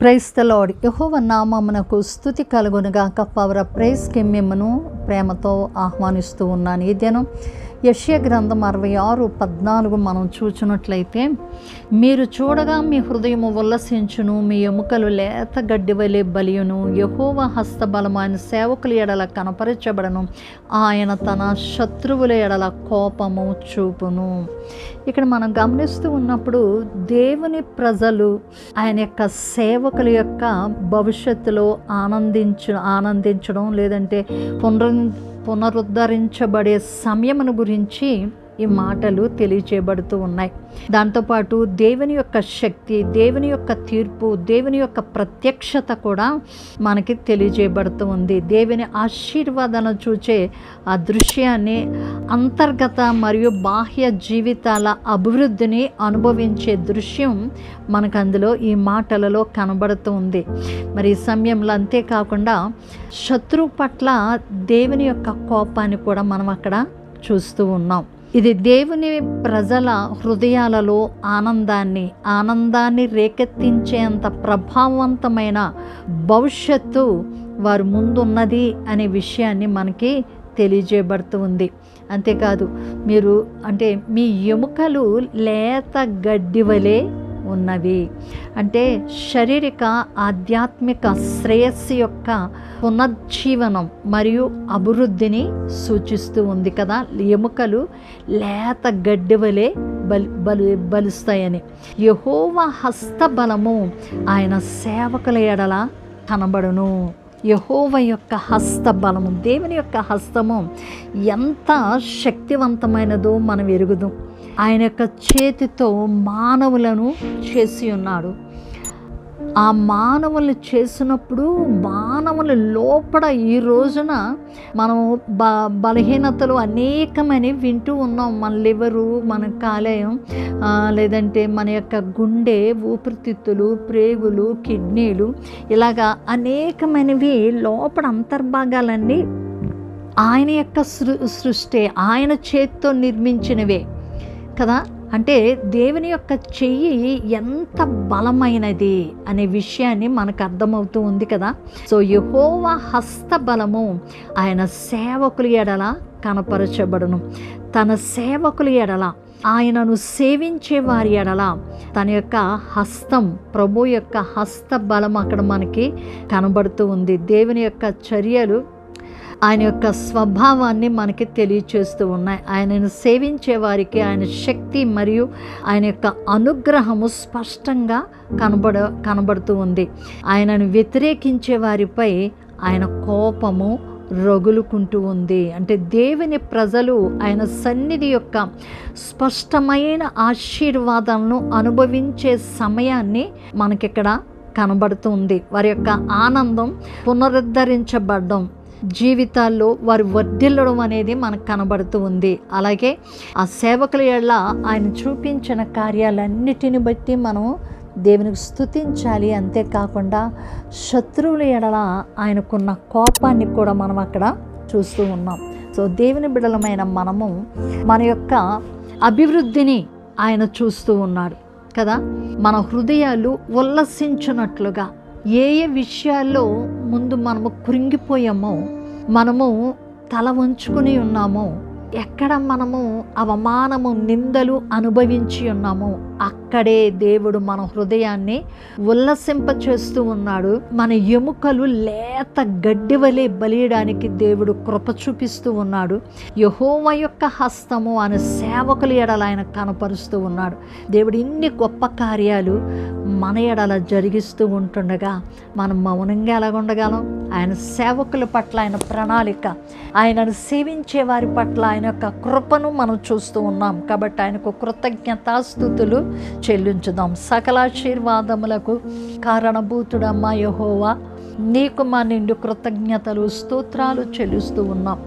Praise the Lord యహోవ నామమునకు స్థుతి కలుగునుగాక. పవర ప్రైస్కి మిమ్మను ప్రేమతో ఆహ్వానిస్తూ ఉన్నాను. ఈ దినం యశ్య గ్రంథం అరవై ఆరు పద్నాలుగు మనం చూచినట్లయితే మీరు చూడగా మీ హృదయము ఉల్లసించును మీ ఎముకలు లేత గడ్డి వలె బలియును. యహోవ హస్తబలము ఆయన సేవకుల ఎడల కనపరచబడను. ఆయన తన శత్రువుల ఎడల కోపము చూపును. ఇక్కడ మనం గమనిస్తూ ఉన్నప్పుడు దేవుని ప్రజలు ఆయన యొక్క సేవకుల యొక్క భవిష్యత్తులో ఆనందించు ఆనందించడం లేదంటే పునరు పునరుద్ధరించబడే సమయమును గురించి ఈ మాటలు తెలియచేయబడుతూ ఉన్నాయి. దాంతోపాటు దేవుని యొక్క శక్తి దేవుని యొక్క తీర్పు దేవుని యొక్క ప్రత్యక్షత కూడా మనకి తెలియజేయబడుతూ ఉంది. దేవుని ఆశీర్వాదన చూచే ఆ దృశ్యాన్ని అంతర్గత మరియు బాహ్య జీవితాల అభివృద్ధిని అనుభవించే దృశ్యం మనకు అందులో ఈ మాటలలో కనబడుతూ ఉంది. మరి ఈ సమయంలో అంతేకాకుండా శత్రువు పట్ల దేవుని యొక్క కోపాన్ని కూడా మనం అక్కడ చూస్తూ ఉన్నాం. ఇది దేవుని ప్రజల హృదయాలలో ఆనందాన్ని ఆనందాన్ని రేకెత్తించేంత ప్రభావవంతమైన భవిష్యత్తు వారు ముందున్నది అనే విషయాన్ని మనకి తెలియజేయబడుతూ ఉంది. అంతేకాదు మీరు అంటే మీ ఎముకలు లేత గడ్డి వలె ఉన్నవి. అంటే శారీరక ఆధ్యాత్మిక శ్రేయస్సు యొక్క పునర్జీవనం మరియు అభివృద్ధిని సూచిస్తూ ఉంది కదా. ఎముకలు లేత గడ్డి వలె బలి బలి బలుస్తాయని. యహోవ హస్తబలము ఆయన సేవకుల ఎడల కనబడును. యహోవ యొక్క హస్తబలము దేవుని యొక్క హస్తము ఎంత శక్తివంతమైనదో మనం ఎరుగుదాం. ఆయన యొక్క చేతితో మానవులను చేసి ఉన్నాడు. ఆ మానవులు చేసినప్పుడు మానవుల లోపల ఈ రోజున మనం బ బలహీనతలు అనేకమని వింటూ ఉన్నాం. మన లివరు మన కాలేయం లేదంటే మన యొక్క గుండె ఊపిరితిత్తులు ప్రేగులు కిడ్నీలు ఇలాగా అనేకమైనవి లోపల అంతర్భాగాలన్నీ ఆయన యొక్క సృ సృష్టి ఆయన చేత్తో నిర్మించినవే. కదా? అంటే దేవుని యొక్క చెయ్యి ఎంత బలమైనది అనే విషయాన్ని మనకు అర్థమవుతూ ఉంది కదా? సో యహోవా హస్త బలము ఆయన సేవకుల ఎడల కనపరచబడును. తన సేవకుల ఎడల ఆయనను సేవించే వారి ఎడల తన యొక్క హస్తం ప్రభు యొక్క హస్త బలం అక్కడ మనకి కనబడుతూ ఉంది. దేవుని యొక్క చర్యలు ఆయన యొక్క స్వభావాన్ని మనకి తెలియచేస్తూ ఉన్నాయి. ఆయనను సేవించే వారికి ఆయన శక్తి మరియు ఆయన యొక్క అనుగ్రహము స్పష్టంగా కనబడ కనబడుతూ ఉంది. ఆయనను వ్యతిరేకించే వారిపై ఆయన కోపము రగులుకుంటూ ఉంది. అంటే దేవుని ప్రజలు ఆయన సన్నిధి యొక్క స్పష్టమైన ఆశీర్వాదాలను అనుభవించే సమయాన్ని మనకిక్కడ కనబడుతుంది వారి యొక్క ఆనందం పునరుద్ధరించబడ్డం. జీవితాల్లో వారు వర్ధిల్లడం అనేది మనకు కనబడుతూ ఉంది. అలాగే ఆ సేవకుల ఎడల ఆయన చూపించిన కార్యాలన్నిటిని బట్టి మనం దేవునికి స్థుతించాలి అంతేకాకుండా శత్రువుల ఎడల ఆయనకున్న కోపాన్ని కూడా మనం అక్కడ చూస్తూ ఉన్నాం. సో దేవుని బిడలమైన మనము మన యొక్క అభివృద్ధిని ఆయన చూస్తూ ఉన్నాడు కదా. మన హృదయాలు ఉల్లసించినట్లుగా ఏ ఏ విషయాల్లో ముందు మనము కృంగిపోయామో మనము తల వంచుకుని ఉన్నామో ఎక్కడ మనము అవమానము నిందలు అనుభవించి ఉన్నామో అక్కడే దేవుడు మన హృదయాన్ని ఉల్లసింప చేస్తూ ఉన్నాడు. మన ఎముకలు లేత గడ్డి వలె బలియడానికి దేవుడు కృప చూపిస్తూ ఉన్నాడు. యహోవ యొక్క హస్తము అని సేవకుల ఎడల ఆయన కనపరుస్తూ ఉన్నాడు. దేవుడు ఇన్ని గొప్ప కార్యాలు మన ఎడల జరిగిస్తూ ఉంటుండగా మనం మౌనంగా ఎలాగుండగలం ఆయన సేవకుల పట్ల ఆయన ప్రణాళిక ఆయనను సేవించే వారి పట్ల ఆయన ఆయన యొక్క కృపను మనం చూస్తూ ఉన్నాం. కాబట్టి ఆయనకు కృతజ్ఞతాస్థుతులు చెల్లించుదాం. సకలాశీర్వాదములకు కారణభూతుడమ్మ యహోవా. నీకు మా నిండు కృతజ్ఞతలు స్తోత్రాలు చెల్లిస్తూ ఉన్నాం.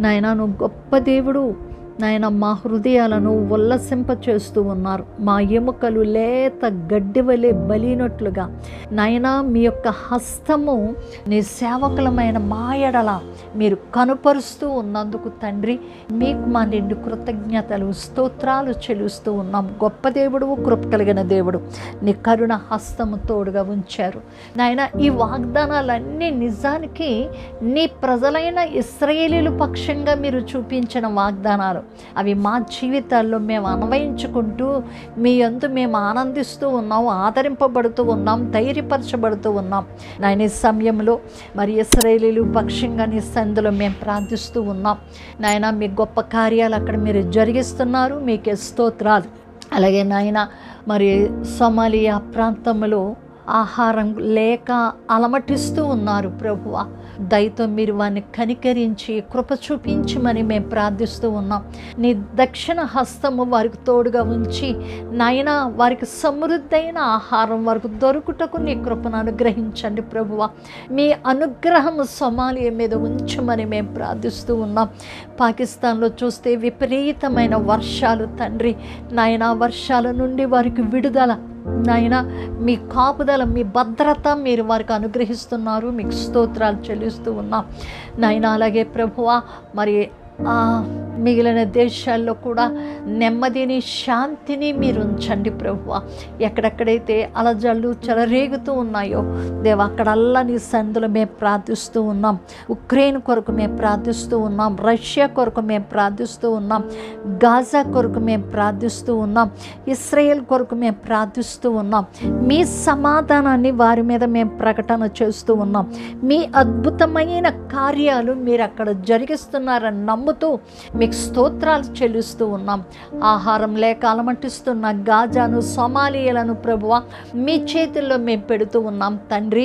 నాయన నువ్వు గొప్ప దేవుడు. నాయన మా హృదయాలను ఉల్లసింపచేస్తూ ఉన్నారు. మా ఎముకలు లేత గడ్డి వలె బలినట్లుగా. నాయన మీ యొక్క హస్తము నీ సేవకులమైన మా ఎడల మీరు కనుపరుస్తూ ఉన్నందుకు తండ్రి మీకు మా నిండు కృతజ్ఞతలు స్తోత్రాలు చెల్లిస్తూ ఉన్నాం. గొప్ప దేవుడు కృప కలిగిన దేవుడు నీ కరుణ హస్తము తోడుగా ఉంచారు. నాయన ఈ వాగ్దానాలన్నీ నిజానికి నీ ప్రజలైన ఇస్రాయేలీల పక్షంగా మీరు చూపించిన వాగ్దానాలు. అవి మా జీవితాల్లో మేము అన్వయించుకుంటూ మీ అందు మేము ఆనందిస్తూ ఉన్నాం ఆదరింపబడుతూ ఉన్నాం ధైర్యపరచబడుతూ ఉన్నాం. నాయన ఈ సమయంలో మరి ఇస్రాయేలీలు పక్షంగా నీ సందులో మేము ప్రార్థిస్తూ ఉన్నాం. నాయన మీ గొప్ప కార్యాలు అక్కడ మీరు జరిగిస్తున్నారు. మీకే స్తోత్రాలు. అలాగే నాయన మరి సోమాలియా ప్రాంతంలో ఆహారం లేక అలమటిస్తూ ఉన్నారు ప్రభువ. దయతో మీరు వారిని కనికరించి కృప చూపించమని మేము ప్రార్థిస్తూ ఉన్నాం. నీ దక్షిణ హస్తము వారికి తోడుగా ఉంచి నాయన వారికి సమృద్ధైన ఆహారం వారికి దొరుకుటకు నీ కృపను అనుగ్రహించండి ప్రభువ. మీ అనుగ్రహము సొమాలియా మీద ఉంచమని మేము ప్రార్థిస్తూ ఉన్నాం. పాకిస్తాన్లో చూస్తే విపరీతమైన వర్షాలు తండ్రి. నాయన వర్షాల నుండి వారికి విడుదల నాయన మీ కాపుదల మీ భద్రత మీరు వారికి అనుగ్రహిస్తున్నారు. మీకు స్తోత్రాలు చెల్లిస్తూ ఉన్నాం. నాయన అలాగే ప్రభువా మరి మిగిలిన దేశాల్లో కూడా నెమ్మదిని శాంతిని మీరు ఉంచండి ప్రభువ. ఎక్కడెక్కడైతే అలజళ్ళు చెలరేగుతూ ఉన్నాయో దేవ అక్కడల్లా నీ సందులు మేము ప్రార్థిస్తూ ఉన్నాం. ఉక్రెయిన్ కొరకు మేము ప్రార్థిస్తూ ఉన్నాం. రష్యా కొరకు మేము ప్రార్థిస్తూ ఉన్నాం. గాజా కొరకు మేము ప్రార్థిస్తూ ఉన్నాం. ఇస్రాయేల్ కొరకు మేము ప్రార్థిస్తూ ఉన్నాం. మీ సమాధానాన్ని వారి మీద మేము ప్రకటన చేస్తూ ఉన్నాం. మీ అద్భుతమైన కార్యాలు మీరు అక్కడ జరిగిస్తున్నారని నమ్ముతూ మీ మీకు స్తోత్రాలు చెల్లిస్తూ ఉన్నాం. ఆహారం లేక అలమటిస్తున్న గాజాను సోమాలియలను ప్రభువ మీ చేతుల్లో మేము పెడుతూ ఉన్నాం. తండ్రి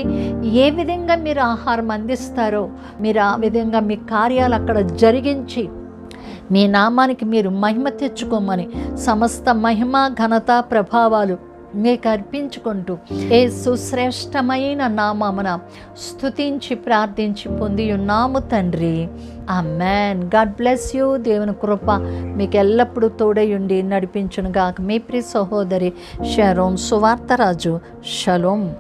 ఏ విధంగా మీరు ఆహారం అందిస్తారో మీరు ఆ విధంగా మీ కార్యాలు అక్కడ జరిగించి మీ నామానికి మీరు మహిమ తెచ్చుకోమని సమస్త మహిమ ఘనత ప్రభావాలు మీకు అర్పించుకుంటూ ఏ సుశ్రేష్టమైన నామమున స్థుతించి ప్రార్థించి పొంది ఉన్నాము తండ్రి. ఆ మ్యాన్ గాడ్ బ్లెస్ యూ. దేవుని కృప మీకు ఎల్లప్పుడూ తోడయుండి నడిపించునుగాక. మీ ప్రి సహోదరి షరోన్ సువార్తరాజు. షలోం.